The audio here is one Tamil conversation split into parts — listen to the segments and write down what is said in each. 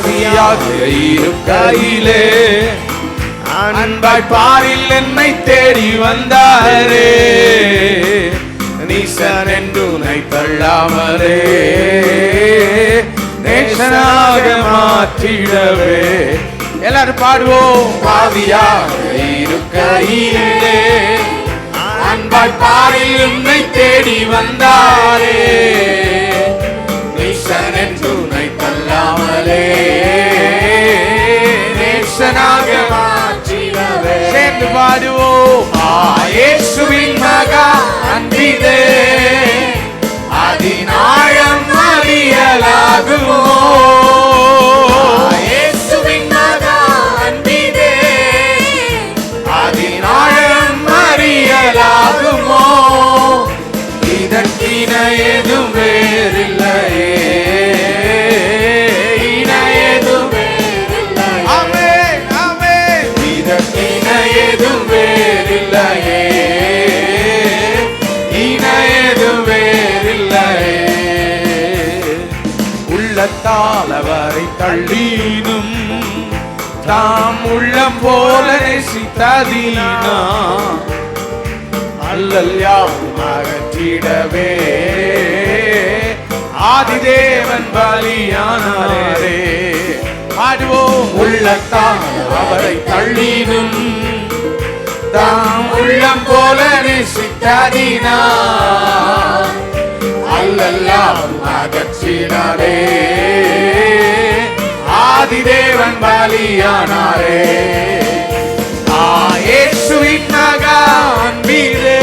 ஆவியாக கையிலே அன்பாய் பாரில் என்னை தேடி வந்தாரே. நீசன் என்று உன்னை தள்ளாமலே. நேசனாக மாற்றிடவே. எல்லாரும் பாடுவோம். பாவியாக கையிலே அன்பாய் பாரில் என்னை தேடி வந்தாரே. மாற்றிடவே சேர்ந்து பாடுவோம் ஆ இயேசுவின் மகா அன்பிதே உள்ளத்தால் அவரை தள்ளீனும் தாம் உள்ளம் போல நேசித்ததீனா அல்லல் யாவும் அகற்றிடவே. ஆதிதேவன் பலியானாரே பாடுவோம் உள்ளத்தால் அவரை தள்ளினும் தாம் உள்ளம் போல நேசித்ததினா. எல்லாம் அகற்றினாரே. ஆதிதேவன் பலியானாரே. ஆ இயேசுவின் மகா அன்பிலே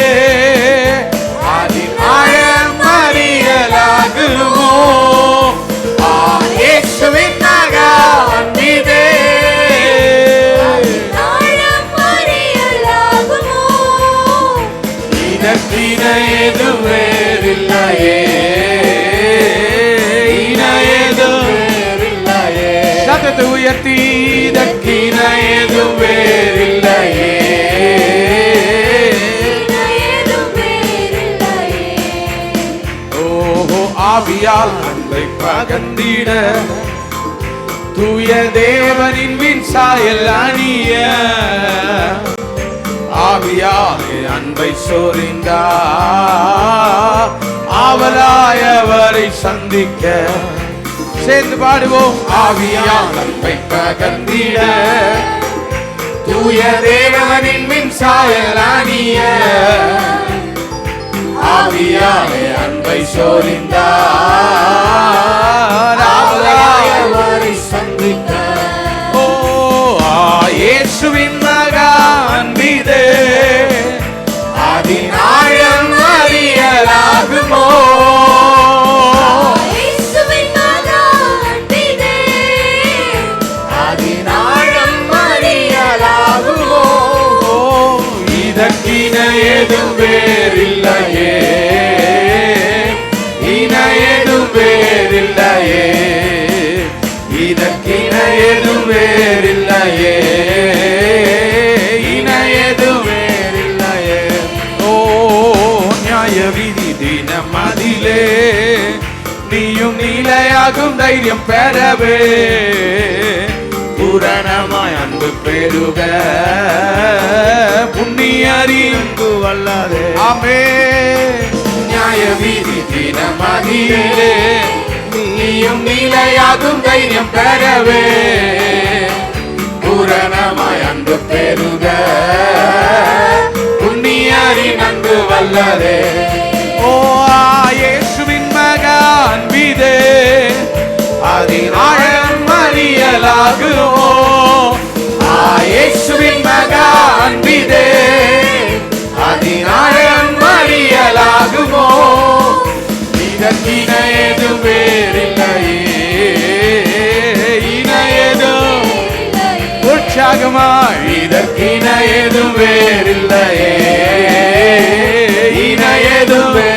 சத்தத்தை உயர்த்தி இதற்கின எது வேறில்லையே. ஓஹோ ஆவியால் அன்பை பகந்திட தூய தேவனின் வின் சாயல் அணிய. ஆவியாலே அன்பை சோரிந்தா ஆவலாயவரை சந்திக்க. சேர்ந்து பாடுவோம். ஆவியால் அன்பை தூய தேவனின் மின்சாயராணிய சாயல் ஆவியாலே அன்பை சோரிந்தார் இணையதும் வேறில்லையே. இணையதும் வேறில்லையே. இதற்கிணையதும் வேறில்லையே. இணையதும் வேறில்லையே. ஓ நியாய விதி தினம் அதிலே நீயும் நிலையாகும் தைரியம் பெறவே. பூரணமாய் அன்பு பெருக புண்ணியறிந்து வல்லதே ஆமே. நியாய வீதி தினமதியிலே நீயும் நீலையாகும் தைரியம் பெறவே. பூரணமாய் அன்பு பெருக புண்ணியறி நன்கு வல்லதே. ஓ ஆ, இயேசுவின் மகா அன்பிதே அதில் ஆழம் அறியலாகுவோ ஆ, இயேசுவின் மகா அன்பிதே உற்சாகமாய் இதற்கின ஏதும் வேறில்லையே. இன ஏதும் வேறு